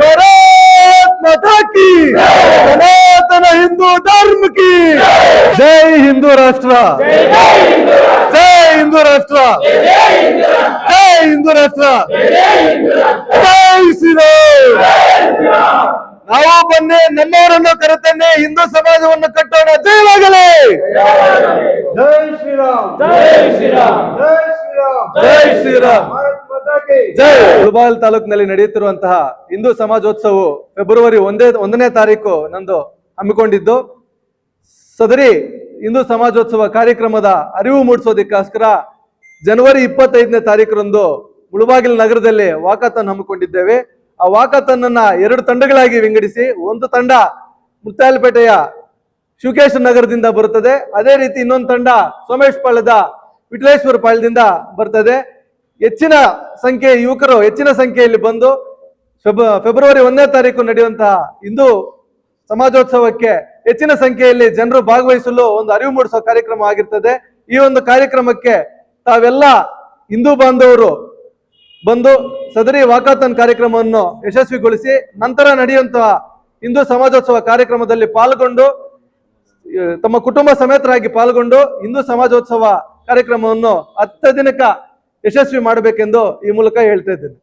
भारत माता की सनातन हिंदू धर्म ಜೈ ಹಿಂದೂ हिंदू राष्ट्र जय हिंदू राष्ट्र ಜೈ हिंदू राष्ट्र जय श्रीराम ನಾವು ಬನ್ನಿ ನಮ್ಮವರನ್ನು ಕರೆತನ್ನೇ ಹಿಂದೂ ಸಮಾಜವನ್ನು ಕಟ್ಟೋಣ ಜಯವಾಗಲಿ ಜೈ ಶ್ರೀರಾಮ್ ಜೈ ಶ್ರೀರಾಮ್ ಜೈ ಶ್ರೀರಾಮ್ ಜೈ ಶ್ರೀರಾಮ್ ಜೈ ಮುಳಬಾಗಿಲು ತಾಲೂಕಿನಲ್ಲಿ ನಡೆಯುತ್ತಿರುವಂತಹ ಹಿಂದೂ ಸಮಾಜೋತ್ಸವವು ಫೆಬ್ರವರಿ ಒಂದೇ ಒಂದನೇ ತಾರೀಕು ನಂದು ಹಮ್ಮಿಕೊಂಡಿದ್ದು. ಸದರಿ ಹಿಂದೂ ಸಮಾಜೋತ್ಸವ ಕಾರ್ಯಕ್ರಮದ ಅರಿವು ಮೂಡಿಸೋದಕ್ಕೋಸ್ಕರ ಜನವರಿ ಇಪ್ಪತ್ತೈದನೇ ತಾರೀಕರಂದು ಮುಳಬಾಗಿಲು ನಗರದಲ್ಲಿ ವಾಕಥಾನ್ ಹಮ್ಮಿಕೊಂಡಿದ್ದೇವೆ. ಆ ವಾಕತನ್ನ ಅನ್ನ ಎರಡು ತಂಡಗಳಾಗಿ ವಿಂಗಡಿಸಿ ಒಂದು ತಂಡ ಮುತ್ತಾಲಪೇಟೆಯ ಶಿವಕೇಶ ನಗರದಿಂದ ಬರುತ್ತದೆ. ಅದೇ ರೀತಿ ಇನ್ನೊಂದು ತಂಡ ಸೋಮೇಶ್ ಪಾಳ್ಯದ ವಿಟ್ಲೇಶ್ವರ ಪಾಳ್ಯದಿಂದ ಬರ್ತದೆ. ಹೆಚ್ಚಿನ ಸಂಖ್ಯೆಯ ಯುವಕರು ಹೆಚ್ಚಿನ ಸಂಖ್ಯೆಯಲ್ಲಿ ಬಂದು ಫೆಬ, ಫೆಬ್ರವರಿ ಒಂದನೇ ತಾರೀಕು ನಡೆಯುವಂತಹ ಹಿಂದೂ ಸಮಾಜೋತ್ಸವಕ್ಕೆ ಹೆಚ್ಚಿನ ಸಂಖ್ಯೆಯಲ್ಲಿ ಜನರು ಭಾಗವಹಿಸಲು ಒಂದು ಅರಿವು ಮೂಡಿಸುವ ಕಾರ್ಯಕ್ರಮ ಆಗಿರ್ತದೆ. ಈ ಒಂದು ಕಾರ್ಯಕ್ರಮಕ್ಕೆ ತಾವೆಲ್ಲ ಹಿಂದೂ ಬಾಂಧವರು ಬಂದು ಸದರಿ ವಾಕಾತನ್ ಕಾರ್ಯಕ್ರಮವನ್ನು ಯಶಸ್ವಿಗೊಳಿಸಿ ನಂತರ ನಡೆಯುವಂತಹ ಹಿಂದೂ ಸಮಾಜೋತ್ಸವ ಕಾರ್ಯಕ್ರಮದಲ್ಲಿ ಪಾಲ್ಗೊಂಡು ತಮ್ಮ ಕುಟುಂಬ ಸಮೇತರಾಗಿ ಪಾಲ್ಗೊಂಡು ಹಿಂದೂ ಸಮಾಜೋತ್ಸವ ಕಾರ್ಯಕ್ರಮವನ್ನು ಅತ್ಯಧಿಕ ಯಶಸ್ವಿ ಮಾಡಬೇಕೆಂದು ಈ ಮೂಲಕ ಹೇಳ್ತಾ ಇದ್ದೇನೆ.